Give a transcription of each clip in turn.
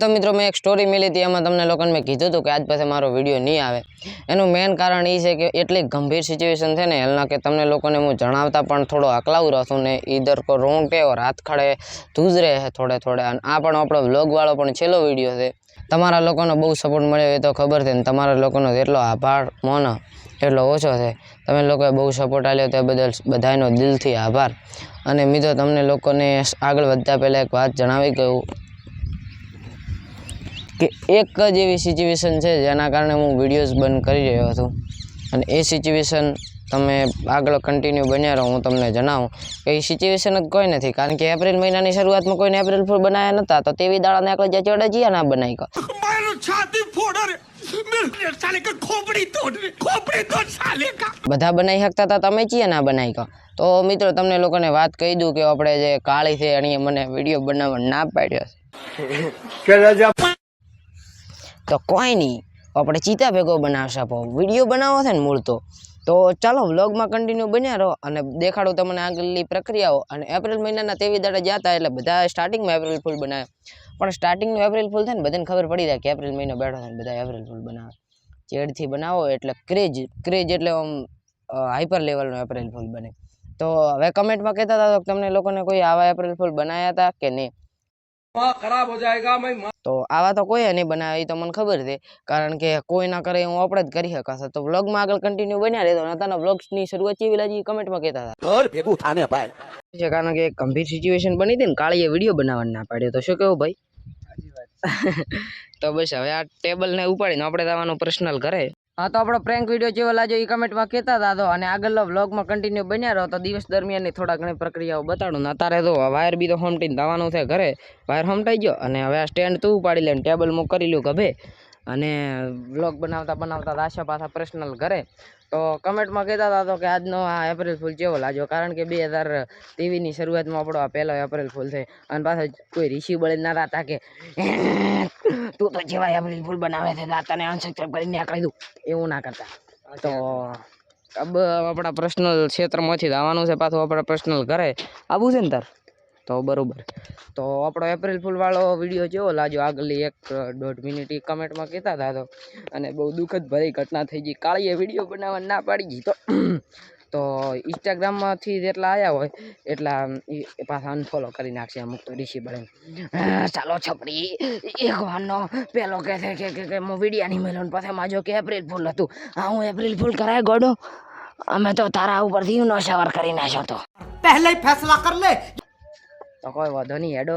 તો મિત્રો, મેં એક સ્ટોરી મેલી હતી. એમાં તમને લોકોને મેં કીધું હતું કે આજ પાસે મારો વીડિયો નહીં આવે. એનું મેઇન કારણ એ છે કે એટલી ગંભીર સિચ્યુએશન છે ને હાલના કે તમને લોકોને હું જણાવતા પણ થોડો અકલાવું રહું ને ઈધર કો રોંગટે ઓર હાથ ખડે ધૂજ રહે થોડે થોડે. અને આ પણ આપણો વ્લોગવાળો પણ છેલ્લો વીડિયો છે. તમારા લોકોનો બહુ સપોર્ટ મળ્યો એ તો ખબર છે ને, તમારા લોકોનો જેટલો આભાર, મોનો એટલો ઓછો છે. તમે લોકોએ બહુ સપોર્ટ આપ્યો તે બદલ બધાનો દિલથી આભાર. અને મિત્રો, તમને લોકોને આગળ વધતા પહેલાં એક વાત જણાવી ગયું કે એક જ એવી સિચ્યુએશન છે જેના કારણે હું વિડીયોઝ બંધ કરી રહ્યો હતો. અને એ સિચ્યુએશન તમે આગળ કન્ટિન્યુ બન્યા રહો હું તમને જણાવું કે એ સિચ્યુએશન જ કોઈ નથી. કારણ કે એપ્રિલ મહિનાની શરૂઆતમાં કોઈને એપ્રિલ ફૂલ બનાવ્યા નહોતા તો તેવી દાડાને આપણે જ્યાં ચડે જઈએ ના બનાવી બધા બનાવી શકતા હતા તમે ચીયા ના બનાવી કહો તો મિત્રો તમને લોકોને વાત કહી દઉં કે આપણે જે કાળી છે એણીએ મને વીડિયો બનાવવા ના પાડ્યો છે. તો કોઈ નહીં. આપણે ચિતા ભેગો બનાવશે. આપો વીડિયો બનાવો છે ને મૂળ તો. તો ચાલો વ્લોગમાં કન્ટિન્યુ બન્યા રહો અને દેખાડો તમને આગળની પ્રક્રિયાઓ. અને એપ્રિલ મહિનાના તેવી દાડા જતા એટલે બધા સ્ટાર્ટિંગમાં એપ્રિલ ફૂલ બનાવે. પણ સ્ટાર્ટિંગનું એપ્રિલ ફૂલ થાય ને બધાને ખબર પડી જાય કે એપ્રિલ મહિનો બેઠો થાય બધા એપ્રિલ ફૂલ બનાવે. ચેડથી બનાવો એટલે ક્રેજ ક્રેજ એટલે આમ હાઈપર લેવલનો એપ્રિલ ફૂલ બને. તો હવે કમેન્ટમાં કહેતા હતા તો તમને લોકોને કોઈ આવા એપ્રિલ ફૂલ બનાવ્યા હતા કે નહીં? ખરાબ હો જાયગા મેં તો આવા તો કોઈ નહીં બનાવે એ તો મને ખબર છે. કારણ કે કોઈ ના કરે હું આપણે જ કરી શકાશે. તો વ્લોગમાં આગળ કન્ટિન્યુ બન્યા રહેતો નતાના વ્લોગ્સની શરૂઆત ચીવી લાજી કમેન્ટમાં કહેતા હતા. ઘર ભેગું થાને ભાઈ. છે કારણ કે ગંભીર સિચ્યુએશન બની હતી ને કાળીએ વીડિયો બનાવવાનો ના પાડ્યો. તો શું કેવું ભાઈ? તો બસ હવે આ ટેબલ ટેબલને ઉપાડીને આપણે જવાનું પર્સનલ કરે હા, તો આપણો પ્રેન્ક વીડિયો જેવો લાગ્યો એ કમેન્ટમાં કહેતા હતા તો અને આગળનો વ્લોગમાં કન્ટિન્યુ બન્યા રહો, તો દિવસ દરમિયાનની થોડા ઘણી પ્રક્રિયાઓ બતાડું. ને અત્યારે તો વાયર બી તો હોમટીને દાવાનું છે ઘરે. વાયર હોમટાઈ ગયો અને હવે આ સ્ટેન્ડ તું ઉપાડી લે ટેબલ મૂક કરી લ્યું ગભે અને વ્લોગ બનાવતા બનાવતા આશા પાછા પર્સનલ ઘરે. તો કમેન્ટમાં કહેતા હતા તો કે આજનો આ એપ્રિલ ફૂલ કેવો લાગ્યો? કારણ કે બે હજાર તેવીસની શરૂઆતમાં આપણો આ પહેલો એપ્રિલ ફૂલ થઈ અને પાછા કોઈ ઋષિ બળે ના હતા કે તું તો જેવા એપ્રિલ ફૂલ બનાવે છે તને અનસબસ્ક્રાઈબ કરીને આકડી દઉં. એવું ના કરતા. તો અબ આપણા પર્સનલ ક્ષેત્રમાંથી જ આવવાનું છે પાછું આપણા પર્સનલ ઘરે. આવું છે ને તાર? તો બરાબર. તો આપણો એપ્રિલ ફૂલવાળો વીડિયો જેવો લાજો આગલી એક દોઢ મિનિટ એ કમેન્ટમાં કહેતા હતા તો. અને બહુ દુઃખદ ભરી ઘટના થઈ ગઈ. કાળીએ વીડિયો બનાવવા ના પાડી ગઈ તો. તો ઇન્સ્ટાગ્રામમાંથી જેટલા આવ્યા હોય, એટલા પાછા અનફોલો કરી નાખશે અમુક ઋષિ બળે. ચાલો છપરી એક વારનો પેલો કહે છે કે કે હું વિડીયા નહીં મળ્યો પાસે માજો કે એપ્રિલ ફૂલ હતું. હા, હું એપ્રિલ ફૂલ કરાય ગોડો? અમે તો તારા ઉપરથી નો સવાર કરી નાખ્યો તો. પહેલે ફેસલા કર લે. તો કોઈ વાંધો નહીં, હેડો.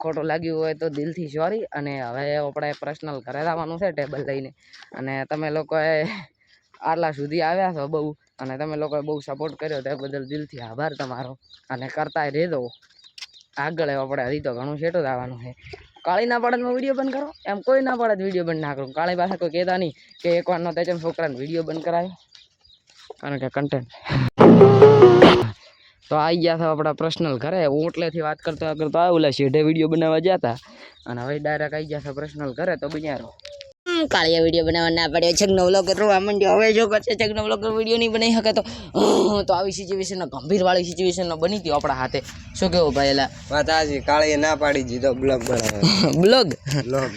ખોટું લાગ્યું હોય તો દિલથી સોરી અને હવે આપણે પર્સનલ ઘરે આવવાનું છે ટેબલ લઈને. અને તમે લોકોએ આટલા સુધી આવ્યા છો બહુ. અને તમે લોકોએ બહુ સપોર્ટ કર્યો તે બદલ દિલથી આભાર તમારો. અને કરતાય રહેજો. આગળ આપણે હજી તો ઘણું જ આવવાનું છે. કાળી ના પાડે વીડિયો બંધ કરો. એમ કોઈ ના પાડે વીડિયો બંધ ના કરું. કાળી પાસે કોઈ કહેતા નહીં કે એકવાર નો તેજમ છોકરાને વીડિયો બંધ કરાયો. કારણ કે કન્ટેન્ટ તો આવી ગયા હતા આપણા પર્સનલ ઘરે. હું એટલેથી વાત કરતો કરતા આવ્યો ઓલા શેઢે વીડિયો બનાવવા ગયા હતા અને હવે ડાયરેક્ટ આવી ગયા છે પર્સનલ ઘરે. તો બન્યા રહો. કાળિયા વીડિયો બનાવવા ના પડ્યો. છગનો વ્લોગર રોવા માંડ્યો. હવે જો કરશે છગનો વ્લોગ વીડિયો નહીં બનાવી શકે તો તો આવી સિચ્યુએશન ગંભીર વાળી સિચ્યુએશન બની હતી આપણા હાથે. શું કેવું ભાઈ એલા? વાત હાચી કાળીએ ના પાડી દીધો. બ્લોગ બનાવે બ્લોગ? બ્લોગ.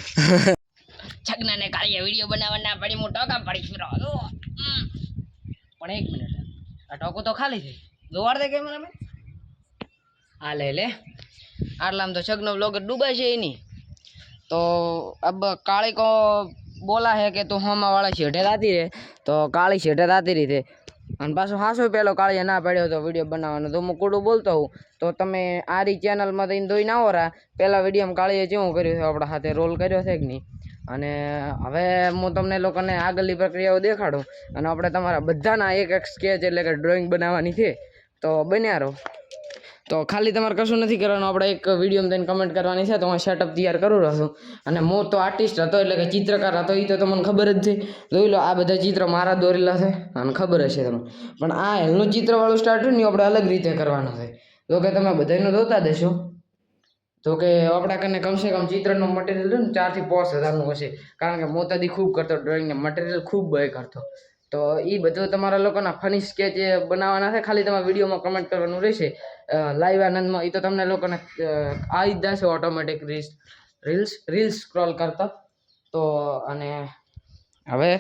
છગનાને કાળિયા વીડિયો બનાવવા ના પડી. હું ટોકા પડી ફિરો પણ એક મિનિટ. આ ટોકો તો ખાલી થઈ જોવાર દે કેમેરામેન હા લે લે. આટલામાં તો છગનો બ્લોગ ડૂબાય છે એની. તો અબ કાળી કો બોલા હે કે તું હોમા વાળા શેઠે રાતી રે? તો કાળી શેઠે રાતી રીતે અને પાછું હાસો પેલો કાળીએ ના પાડ્યો હતો વીડિયો બનાવવાનો. તો હું કુડું બોલતો હોઉં. તો તમે આ રી ચેનલમાં થઈને ધોઈ ના હોરા પહેલાં વિડીયોમાં કાળીએ જેવું કર્યું છે? આપણા હાથે રોલ કર્યો છે કે નહીં? અને હવે હું તમને લોકોને આગળની પ્રક્રિયાઓ દેખાડું. અને આપણે તમારા બધાના એક એક સ્કેચ એટલે કે ડ્રોઈંગ બનાવવાની છે. તો બન્યા રહો. તો ખાલી તમારે કશું નથી કરવાનું. આપણે એક વિડીયોમાં થઈને કમેન્ટ કરવાની છે, તો હું સેટઅપ તૈયાર કરું છું. અને હું તો આર્ટિસ્ટ હતો, એટલે કે ચિત્રકાર હતો એ તો તમને ખબર જ છે. જોઈ લો, આ બધા ચિત્ર મારા દોરેલા છે. અને ખબર હશે તમને. પણ આ હેલનું ચિત્રવાળું સ્ટાર્ટ ને આપણે અલગ રીતે કરવાનું છે. તો કે તમે બધાને જોતા દેશો તો કે આપણા કને કમસે કમ ચિત્રનું મટીરિયલ ચારથી પાંચ હજારનું હશે. કારણ કે મોતાદી ખૂબ કરતો ડ્રોઈંગને મટીરિયલ ખૂબ બય કરતો. તો એ બધું તમારા લોકોના ફની સ્કેચ બનાવવાના છે, ખાલી તમારે વિડીયોમાં કમેન્ટ કરવાનું રહેશે. લાઈવ આનંદમાં એ તો તમને લોકોને આવી જ જશે automatic reels reels reels scroll કરતા. તો, અને હવે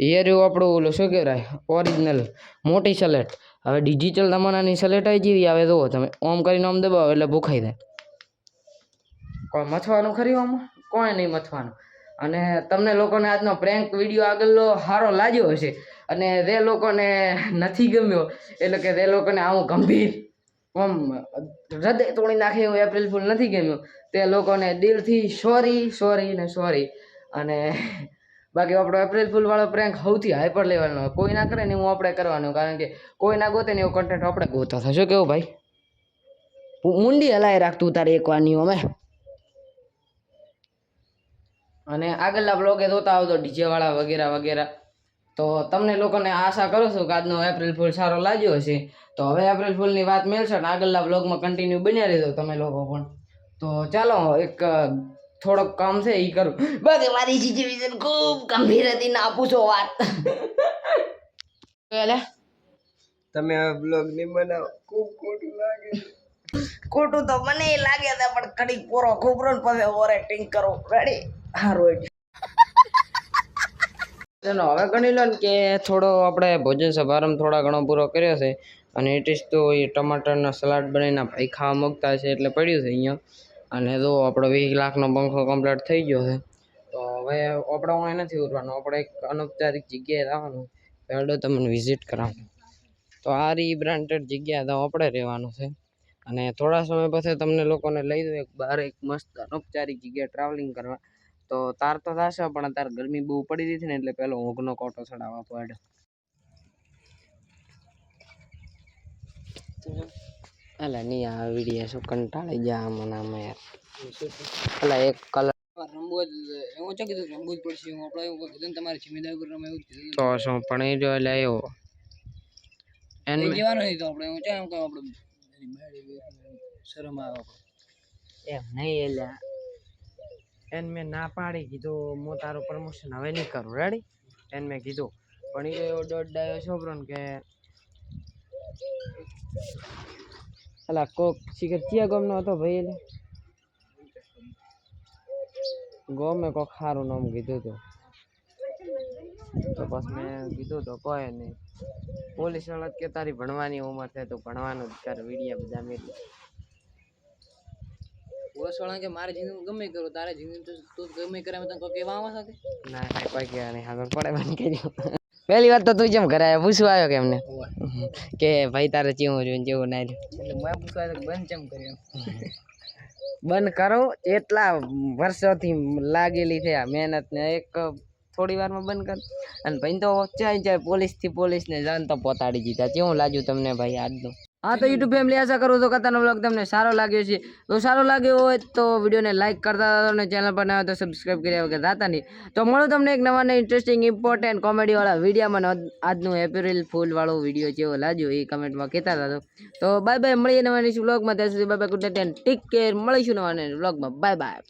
એ રહ્યું આપણું ઓલું શું કહેવાય ઓરિજિનલ મોટી સલેટ હવે ડિજિટલ જમાનાની સલેટ આવી જેવી આવે જુઓ તમે, ઓમ કરીને ઓમ દબાવો એટલે ભૂખાઈ જાય. કોઈ મથવાનું ખરી ઓમ કોઈ નહીં મથવાનું. અને તમને લોકોને આજનો પ્રેન્ક વીડિયો આગળનો સારો લાગ્યો હશે. અને તે લોકોને નથી ગમ્યો. એટલે કે તે લોકોને આવું ગંભીર આમ હૃદય તોડી નાખે એવું એપ્રિલ ફૂલ નથી ગમ્યું. તે લોકોને દિલથી સોરી સોરી ને સોરી અને બાકી આપણો એપ્રિલ ફૂલ વાળો પ્રેન્ક સૌથી હાઈપર લેવલનો હોય કોઈ ના કરે ને એવું આપણે કરવાનું. કારણ કે કોઈ ના ગોતે ને એવું કન્ટેન્ટ આપણે ગોતો. થશે કેવું ભાઈ? મુંડી હલાય રાખતું તારે એક વાની અમે અને આગળના બ્લોગે જોતા આવતો ડીજે વાળા વગેરે વગેરે. તો તમને લોકોને આશા કરું છું કે આજનો એપ્રિલ ફૂલ સારો લાગ્યો હશે. તો હવે એપ્રિલ ફૂલની વાત મેળશે ને આગળના બ્લોગમાં કન્ટિન્યુ બન્યા રહેજો તમે લોકો પણ. તો ચાલો એક થોડોક કામ છે એ કરું. બાકી મારી સિચ્યુએશન ખૂબ ગંભીર હતી ના પૂછો વાત એટલે તમે આ બ્લોગ નહીં બનાવો. ખૂબ ખોટું લાગે ખોટું તો મને લાગે છે પણ કડીક પોરો ખૂબરો ને પછી ઓવર એક્ટિંગ કરો. રેડી હારું ચલો, હવે ગણી લો ને કે થોડો આપણે ભોજન સમારંભ થોડા ઘણો પૂરો કર્યો છે અને ઇટ ઇઝ તો એ ટમાટરના સલાડ બનાવીને ભાઈ ખાવા મૂકતા છે એટલે પડ્યું છે અહીંયા. અને જો આપણો વીસ લાખનો પંખો કમ્પ્લીટ થઈ ગયો છે. તો હવે આપણે હું નથી ઉતરવાનું આપણે એક અનૌપચારિક જગ્યાએ રહેવાનું. પહેલો તમને વિઝિટ કરાવવાનું. તો આ રી બ્રાન્ડેડ જગ્યા તો આપણે રહેવાનું છે. અને થોડા સમય પછી તમને લોકોને લઈ દઉં એક બહાર એક મસ્ત અનૌપચારિક જગ્યાએ ટ્રાવેલિંગ કરવા. તો તાર તો થશે પણ તાર ગરમી બહુ પડી રહી છે ને એટલે પેલો ઊંઘનો કોટો ચડાવવા પડ્યો અલા નહીં આ વીડિયો શું કંટાળી ગયા મને આમાં યાર. અલા એક કલર એવું છે કે રમવું જ પડશે? હું આપણે એવું કીધું તમારે તમારી જિમ્મેદારી પર રમે એવું તો. શું પણ એ જો એટલે આવ્યો એન લઈ જવાનો તો આપણે એવું છે એમ કે આપણે શરમ આવે. એમ નહીં એટલે એને મેં ના પાડી, કીધું, હું તારું પ્રમોશન હવે નહીં કરું. રેડી એને મેં કીધું. પણ એ એવો દોઢ ડાયો છોકરો ને કે, અલા, કોક શિખર ચિયા ગમનો હતો ભાઈ એટલે ગમે કોક સારું નામ કીધું હતું તો બસ મેં કીધું તો કોઈ નહીં. પોલીસવાળા કે તારી ભણવાની ઉંમર છે, તું ભણવાનું જ કર, વિડીયા બધા મેળવી. પોલીસવાળા કે મારે જિંદગી ગમે કરો તારે જિંદગી તો ગમે કરે તો તને કોઈ કહેવા આવે સાથે ના ના કોઈ કહેવા નહીં. આગળ પડે બંધ કરી પહેલી વાત તો તું જેમ ઘરે આવ્યો પૂછવા આવ્યો કે એમને? કે ભાઈ તારે ચેવું જોયું જેવું ના એટલે મેં પૂછવા બંધ જેમ કર્યો? બંધ કરો એટલા વર્ષોથી લાગેલી છે આ મહેનત ને એક થોડી વારમાં બંધ કર. અને ભાઈ તો ચાય ચાય પોલીસથી પોલીસને જાણ તો પહોંચાડી દીધા. કેવું લાગ્યું તમને ભાઈ આજનું? હા તો યુટ્યુબ ફેમિલી આશા કરું તો કથાનો બ્લોગ તમને સારો લાગ્યો છે. તો સારો લાગ્યો હોય તો વિડીયોને લાઇક કરતા હતા અને ચેનલ પર ના હોય તો સબસ્ક્રાઈબ કર્યા વગર જાતા નહીં. તો મળું તમને એક નવા ઇન્ટરેસ્ટિંગ ઇમ્પોર્ટન્ટ કોમેડીવાળા વિડીયોમાં આજનું એપ્રિલ ફૂલ વાળો વીડિયો જેવો લાગ્યો એ કમેન્ટમાં કહેતા હતા તો. તો બાય બાય મળીએ નવા બ્લોગમાં ત્યાં સુધી bye bye good night take care મળીશું નવા બ્લોગમાં બાય બાય